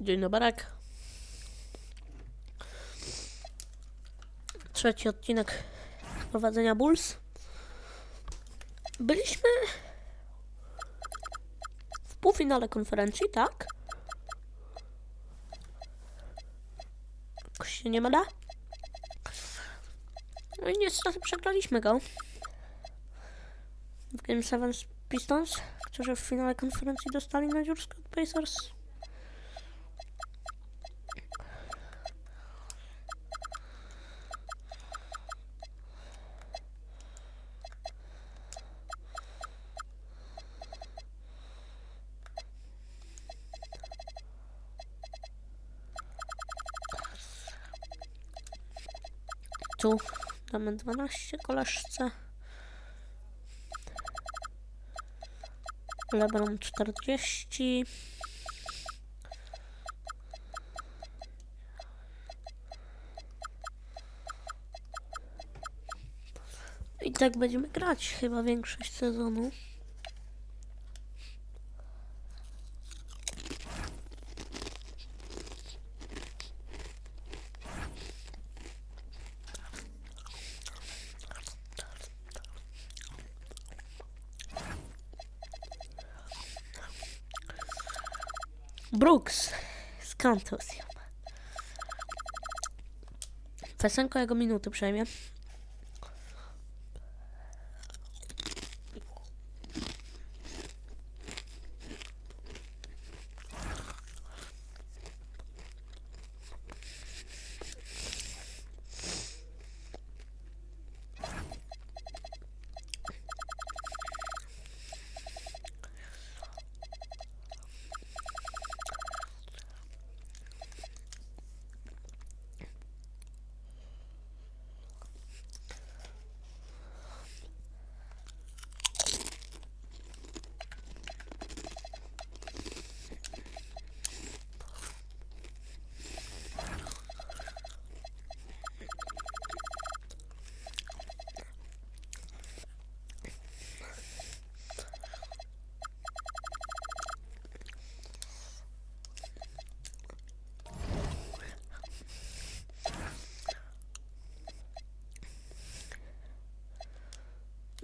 Dzień dobry. Trzeci odcinek prowadzenia Bulls. Byliśmy w półfinale konferencji, tak? Jakoś się nie mylę. No i niestety przegraliśmy go. W Game 7 z Pistons, którzy w finale konferencji dostali na dziursko od Pacers. Tu damy 12 koleżce. Lebron 40. I tak będziemy grać chyba większość sezonu. Brooks z kontuzją. Fesenko jego minuty przejmie.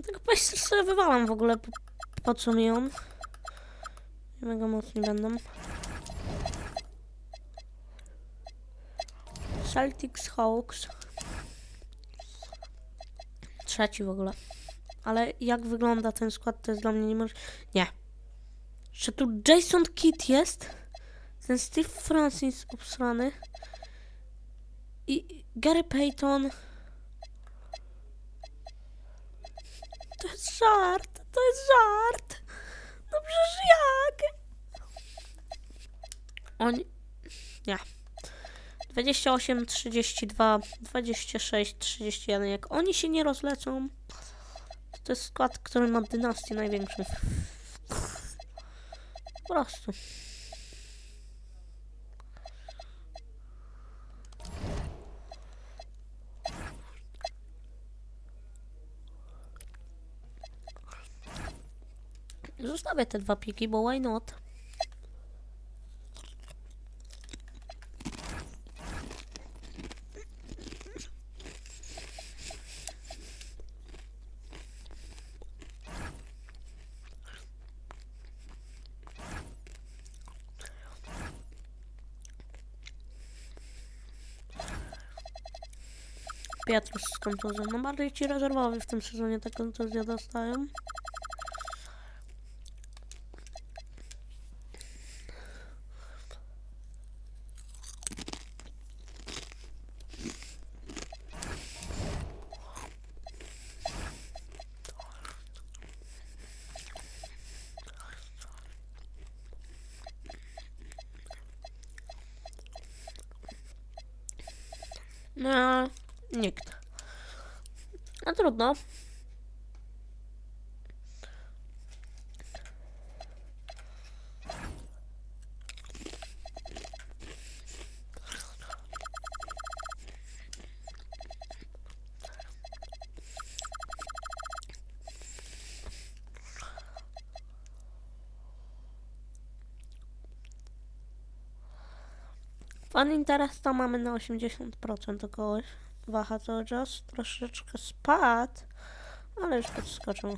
Tego Pacers sobie wywalam w ogóle. Po, po co mi on? Mega mocni będą. Celtics, Hawks. Trzeci w ogóle. Ale jak wygląda ten skład, to jest dla mnie nie może... Nie. Że tu Jason Kidd jest. Ten Steve Francis obsrany. I Gary Payton. To jest żart, to jest żart. No przecież jak? Oni... Nie. 28, 32, 26, 31. Jak oni się nie rozlecą, to, jest skład, który ma dynastię największą. Po prostu. Zostawię te dwa piki, bo why not? Pietrus z kontuzją. No bardziej ci rezerwowi w tym sezonie te kontuzje dostają. No, nikt. No trudno. Fan interes to mamy na 80% około. Waha cały czas. Troszeczkę spadł. Ale już podskoczył.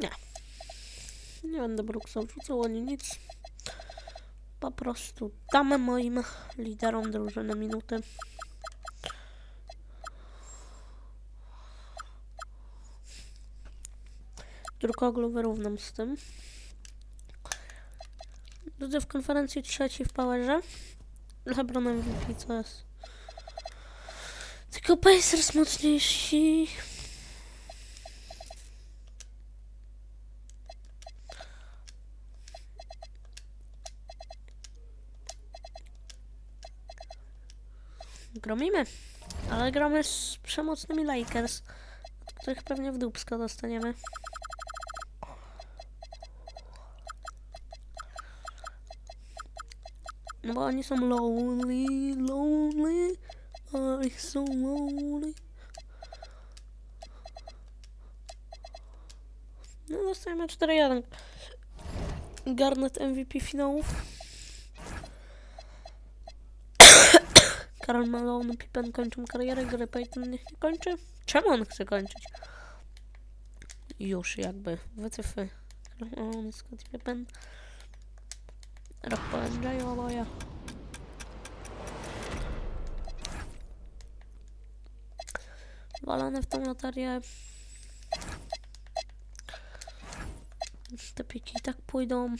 Nie. Nie będę Brooksa wrzucał ani nic. Po prostu damy moim liderom drużyny minuty. Drukoglu wyrównam z tym. Będę w konferencji trzeci w powerze. LeBron MVP co jest. Tylko Pacers mocniejsi. Gromimy. Ale gramy z przemocnymi Lakers, których pewnie w dupsko dostaniemy. No bo oni są lonely, lonely, I so lonely. No dostajemy 4-1. Garnet MVP finałów. Karol Malone, Pippen kończą karierę, Gary Payton niech nie kończy. Czemu on chce kończyć? Już jakby, wycyfy. Karol Malone, Scott Pippen. Rok po MJ oboje. Walone w tą loterię. Te piki i tak pójdą.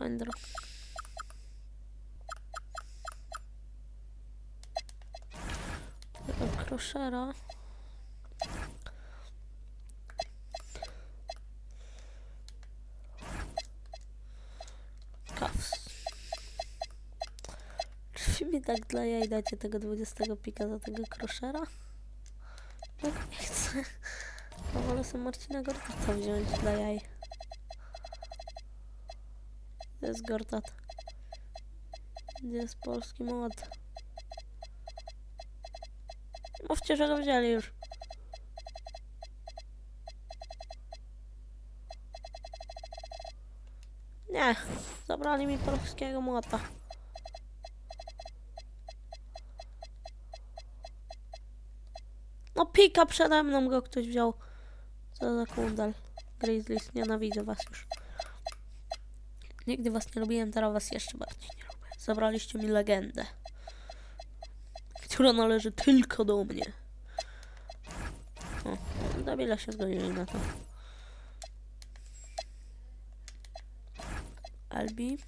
Finder. Kroszera. Cavs. Czy mi tak dla jaj dacie tego 20 pika za tego kroszera? Tak nie chcę. No wolę sobie Marcina Gortata wziąć dla jaj. Gdzie jest Gortat? Gdzie jest polski mod? Mówcie, że go wzięli już. Nie, zabrali mi polskiego młota. No pika przede mną go ktoś wziął. Co za kundel. Grizzlies, nienawidzę was już. Nigdy was nie lubiłem, teraz was jeszcze bardziej nie lubię. Zabraliście mi legendę. Która należy tylko do mnie. O, Dabila się zgodzili na to. Albi.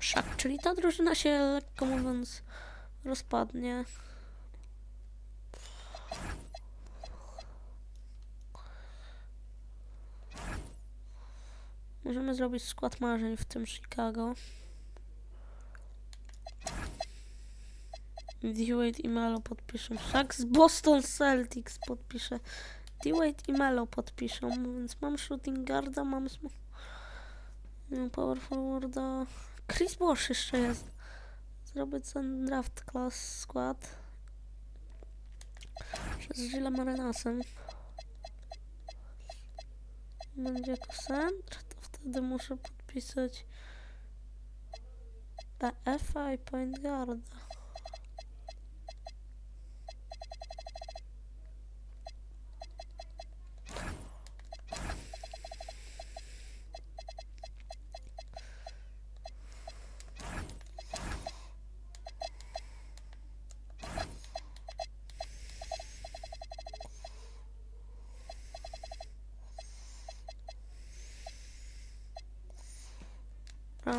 Szak, czyli ta drużyna się lekko mówiąc rozpadnie. Możemy zrobić skład marzeń w tym Chicago. D-Wade i Melo podpiszą. Szak z Boston Celtics podpisze. D-Wade i Melo podpiszą, więc mam shooting guarda, mam power forwarda. Chris Bosh jeszcze jest. Zrobię ten draft class skład. Z Gilem Arenasem. Będzie jako centr, wtedy muszę podpisać PF-a i point guarda.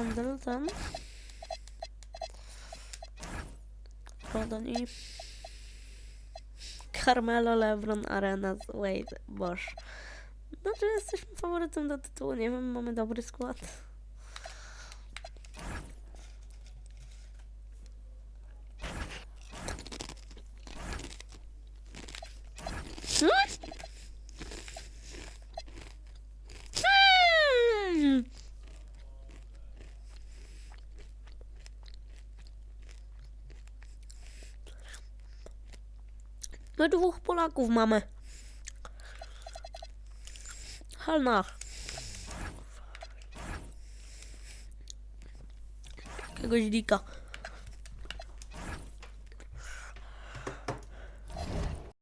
Randall ten. Rodon i Carmelo, Lebron, Arenas, Wade, Bosch. Znaczy jesteśmy faworytem do tytułu, nie wiem, mamy dobry skład. My dwóch Polaków mamy. Halna. Jakiegoś dika.